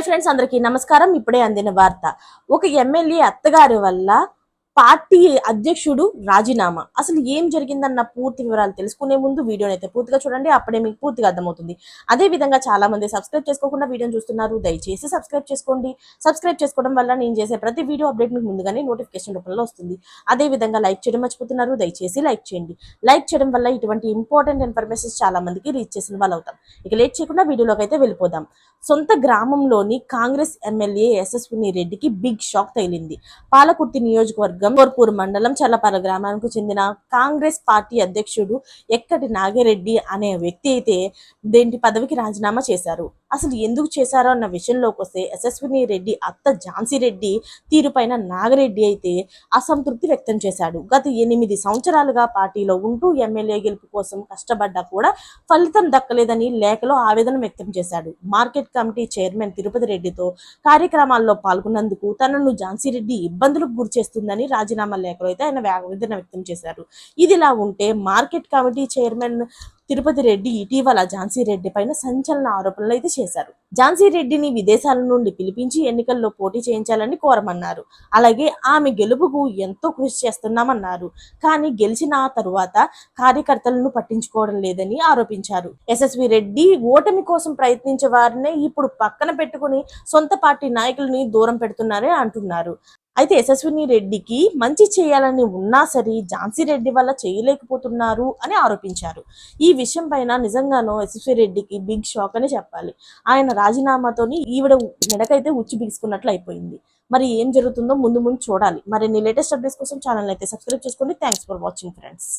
Hi friends అందరికీ నమస్కారం. ఇప్పుడే అందిన వార్త. ఒక ఎమ్మెల్యే అత్తగారి వల్ల పార్టీ అధ్యక్షుడు రాజీనామా. అసలు ఏం జరిగిందన్న పూర్తి వివరాలు తెలుసుకునే ముందు వీడియోని అయితే పూర్తిగా చూడండి అప్పుడే మీకు పూర్తిగా అర్థమవుతుంది. అదే విధంగా చాలా మంది సబ్స్క్రైబ్ చేసుకోకుండా వీడియోని చూస్తున్నారు దయచేసి సబ్స్క్రైబ్ చేసుకోండి. సబ్స్క్రైబ్ చేసుకోవడం వల్ల నేను చేసే ప్రతి వీడియో అప్డేట్ మీకు ముందుగానే నోటిఫికేషన్ రూపంలో వస్తుంది. అదే విధంగా లైక్ చేయడం మర్చిపోతున్నారు దయచేసి లైక్ చేయండి. లైక్ చేయడం వల్ల ఇటువంటి ఇంపార్టెంట్ ఇన్ఫర్మేషన్ చాలా మందికి రీచ్ చేసిన వాళ్ళు అవుతాం ఇక లేట్ చేయకుండా వీడియోలోకి అయితే వెళ్ళిపోదాం. సొంత గ్రామంలోని కాంగ్రెస్ ఎమ్మెల్యే యశస్విని రెడ్డికి బిగ్ షాక్ తగిలింది. పాలకుర్తి నియోజకవర్గం కోర్పూర్ మండలం చల్లపాల గ్రామానికి చెందిన కాంగ్రెస్ పార్టీ అధ్యక్షుడు ఎక్కటి నాగిరెడ్డి అనే వ్యక్తి అయితే దేంటి పదవికి రాజీనామా చేశారు. అసలు ఎందుకు చేశారో అన్న విషయంలోకి వస్తే యశస్విని రెడ్డి అత్త ఝాన్సీ రెడ్డి తీరుపైన నాగిరెడ్డి అయితే అసంతృప్తి వ్యక్తం చేశాడు. గత ఎనిమిది సంవత్సరాలుగా పార్టీలో ఉంటూ ఎమ్మెల్యే గెలుపు కోసం కష్టపడ్డా కూడా ఫలితం దక్కలేదని లేఖలో ఆవేదన వ్యక్తం చేశాడు. మార్కెట్ కమిటీ చైర్మన్ తిరుపతి రెడ్డితో కార్యక్రమాల్లో పాల్గొన్నందుకు తనను ఝాన్సీ రెడ్డి ఇబ్బందులకు గురి చేస్తుందని రాజీనామా లేఖలో అయితే ఆయన ఆవేదన వ్యక్తం చేశారు. ఇదిలా ఉంటే market committee chairman Tirupati Reddy ఇటీవల ఝాన్సీ రెడ్డి పైన సంచలన ఆరోపణలు అయితే చేశారు. ఝాన్సీ రెడ్డిని విదేశాల నుండి పిలిపించి ఎన్నికల్లో పోటీ చేయించాలని కోరమన్నారు. అలాగే ఆమె గెలుపుకు ఎంతో కృషి చేస్తున్నామన్నారు. కానీ గెలిచిన తరువాత కార్యకర్తలను పట్టించుకోవడం లేదని ఆరోపించారు. ఎస్ఎస్వి రెడ్డి ఓటమి కోసం ప్రయత్నించే వారినే ఇప్పుడు పక్కన పెట్టుకుని సొంత పార్టీ నాయకులని దూరం పెడుతున్నారని అంటున్నారు. అయితే యశస్విని రెడ్డికి మంచి చేయాలని ఉన్నా సరే ఝాన్సీ రెడ్డి వల్ల చేయలేకపోతున్నారు అని ఆరోపించారు. ఈ విషయం పైన నిజంగానో యశస్వి రెడ్డికి బిగ్ షాక్ అని చెప్పాలి. ఆయన రాజీనామాతోని ఈవిడ మెడకైతే ఉచ్చి బిగుసుకున్నట్లు అయిపోయింది. మరి ఏం జరుగుతుందో ముందు ముందు చూడాలి. మరి లేటెస్ట్ అప్డేట్స్ కోసం ఛానల్ అయితే సబ్స్క్రైబ్ చేసుకోండి. Thanks for watching friends